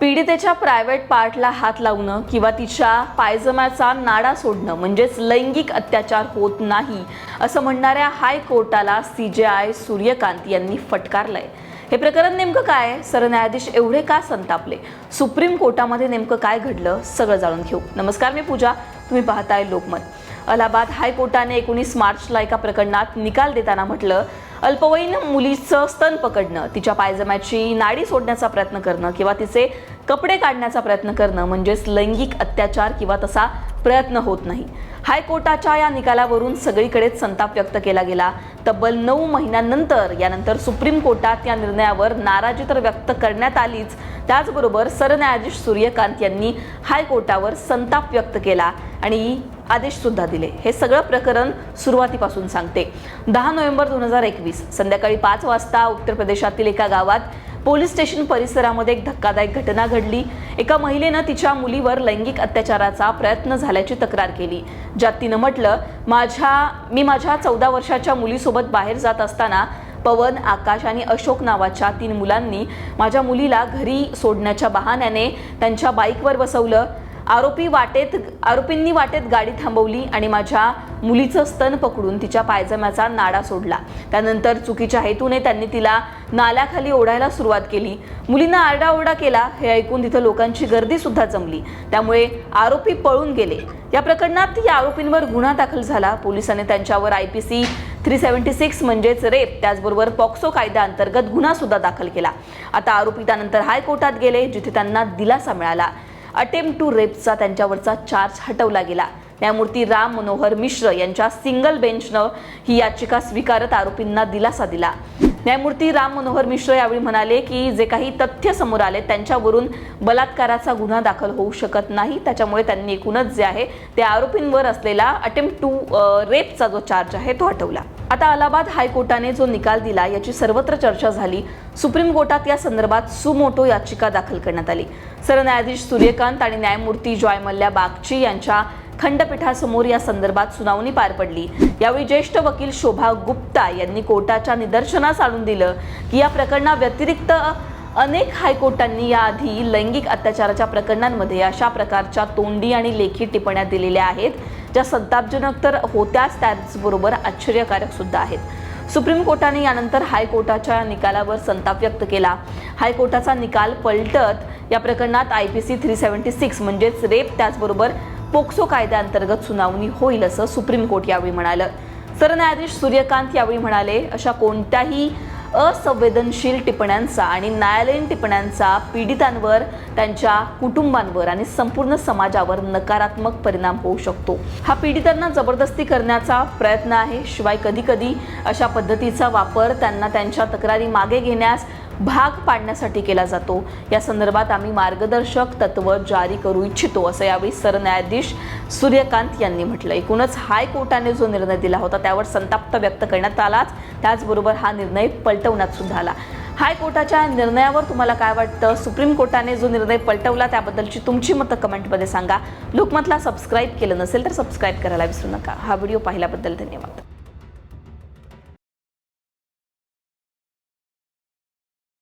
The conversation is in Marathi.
पीडितेच्या प्रायव्हेट पार्टला हात लावणं किंवा तिच्या पायजम्याचा नाडा सोडणं म्हणजेच लैंगिक अत्याचार होत नाही असं म्हणणाऱ्या हायकोर्टाला सी जे आय सूर्यकांत यांनी फटकारलंय. हे प्रकरण नेमकं काय सरन्यायाधीश एवढे का संतापले? सुप्रीम कोर्टामध्ये नेमकं काय घडलं? सगळं जाणून घेऊ. नमस्कार मी पूजा. तुम्ही पाहताय लोकमत. अलाहाबाद हायकोर्टाने एकोणीस मार्चला एका प्रकरणात निकाल देताना म्हटलं अल्पवयीन मुलीचं स्तन पकडणं तिच्या पायजम्याची नाडी सोडण्याचा प्रयत्न करणं किंवा तिचे कपडे काढण्याचा प्रयत्न करणं म्हणजेच लैंगिक अत्याचार किंवा तसा प्रयत्न होत नाही. हायकोर्टाच्या या निकालावरून सगळीकडेच संताप व्यक्त केला गेला. तब्बल नऊ महिन्यानंतर यानंतर सुप्रीम कोर्टात या निर्णयावर नाराजी तर व्यक्त करण्यात आलीच. त्याचबरोबर सरन्यायाधीश सूर्यकांत यांनी हायकोर्टावर संताप व्यक्त केला आणि आदेश सुद्धा दिले. हे सगळं प्रकरण सुरुवातीपासून सांगते. दहा नोव्हेंबर दोन हजार एकवीस संध्याकाळी पाच वाजता उत्तर प्रदेशातील एका गावात पोलीस स्टेशन परिसरामध्ये एक धक्कादायक घटना घडली. एका महिलेनं तिच्या मुलीवर लैंगिक अत्याचाराचा प्रयत्न झाल्याची तक्रार केली. ज्यात तिनं म्हटलं माझ्या मी माझ्या चौदा वर्षाच्या मुलीसोबत बाहेर जात असताना पवन आकाश आणि अशोक नावाच्या तीन मुलांनी माझ्या मुलीला घरी सोडण्याच्या बहाण्याने त्यांच्या बाईकवर बसवलं. आरोपी वाटेत आरोपींनी वाटेत गाडी थांबवली आणि माझ्या मुलीचं स्तन पकडून तिच्या पायजम्याचा नाडा सोडला. त्यानंतर चुकीच्या हेतूने त्यांनी तिला नाल्याखाली ओढायला सुरुवात केली. मुलीनं आरडाओरडा केला हे ऐकून तिथं लोकांची गर्दी सुद्धा जमली. त्यामुळे आरोपी पळून गेले. या प्रकरणात या आरोपींवर गुन्हा दाखल झाला. पोलिसांनी त्यांच्यावर I P C three seventy six म्हणजेच रेप त्याचबरोबर पॉक्सो कायद्याअंतर्गत गुन्हा सुद्धा दाखल केला. आता आरोपी त्यानंतर हायकोर्टात गेले जिथे त्यांना दिलासा मिळाला. अटेम्प्ट टू रेपचा त्यांच्यावरचा चार्ज हटवला गेला. न्यायमूर्ती राम मनोहर मिश्र यांच्या सिंगल बेंचनं ही याचिका स्वीकारत आरोपींना दिलासा दिला. न्यायमूर्ती राम मनोहर मिश्र यावेळी म्हणाले की जे काही तथ्य समोर आले त्यांच्यावरून बलात्काराचा गुन्हा दाखल होऊ शकत नाही. त्याच्यामुळे त्यांनी एकूणच जे आहे त्या आरोपींवर असलेला अटेम्प्ट टू रेपचा जो चार्ज आहे तो हटवला. आता अलाहाबाद हायकोर्टाने जो निकाल दिला याची सर्वत्र चर्चा झाली. सुप्रीम कोर्टात या संदर्भात सुमोटो याचिका दाखल करण्यात आली. सरन्यायाधीश सूर्यकांत आणि न्यायमूर्ती जॉय मल्ल्या बागची यांच्या खंडपीठासमोर या संदर्भात सुनावणी पार पडली. यावेळी ज्येष्ठ वकील शोभा गुप्ता यांनी कोर्टाच्या निदर्शनास आणून दिलं की या प्रकरणाव्यतिरिक्त अनेक हायकोर्टांनी याआधी लैंगिक अत्याचाराच्या प्रकरणांमध्ये अशा प्रकारच्या तोंडी आणि लेखी टिप्पण्या दिलेल्या आहेत ज्या संतापजनक तर होत्याच त्याचबरोबर आश्चर्यकारक सुद्धा आहेत. सुप्रीम कोर्टाने यानंतर हायकोर्टाच्या निकालावर संताप व्यक्त केला. हायकोर्टाचा निकाल पलटत या प्रकरणात I P C three seventy six म्हणजेच रेप त्याचबरोबर पोक्सो कायद्याअंतर्गत सुनावणी होईल असं सुप्रीम कोर्ट यावेळी म्हणालं. सरन्यायाधीश सूर्यकांत यावेळी म्हणाले अशा कोणत्याही असंवेदनशील टिप्पण्यांचा आणि न्यायालयीन टिप्पण्यांचा पीडितांवर त्यांच्या कुटुंबांवर आणि संपूर्ण समाजावर नकारात्मक परिणाम होऊ शकतो. हा पीडितांना जबरदस्ती करण्याचा प्रयत्न आहे. शिवाय कधी कधी अशा पद्धतीचा वापर त्यांना त्यांच्या तक्रारी मागे घेण्यास भाग पाडण्यासाठी केला जातो. या संदर्भात आम्ही मार्गदर्शक तत्व जारी करू इच्छितो असं यावेळी सरन्यायाधीश सूर्यकांत यांनी म्हटलं एकूणच हायकोर्टाने जो निर्णय दिला होता त्यावर संताप्त व्यक्त करण्यात आलाच. त्याचबरोबर हा निर्णय पलटवण्यात सुद्धा आला. हायकोर्टाच्या निर्णयावर तुम्हाला काय वाटतं? सुप्रीम कोर्टाने जो निर्णय पलटवला त्याबद्दलची तुमची मतं कमेंटमध्ये सांगा. लोकमतला सबस्क्राईब केलं नसेल तर सबस्क्राईब करायला विसरू नका. हा व्हिडिओ पाहिल्याबद्दल धन्यवाद.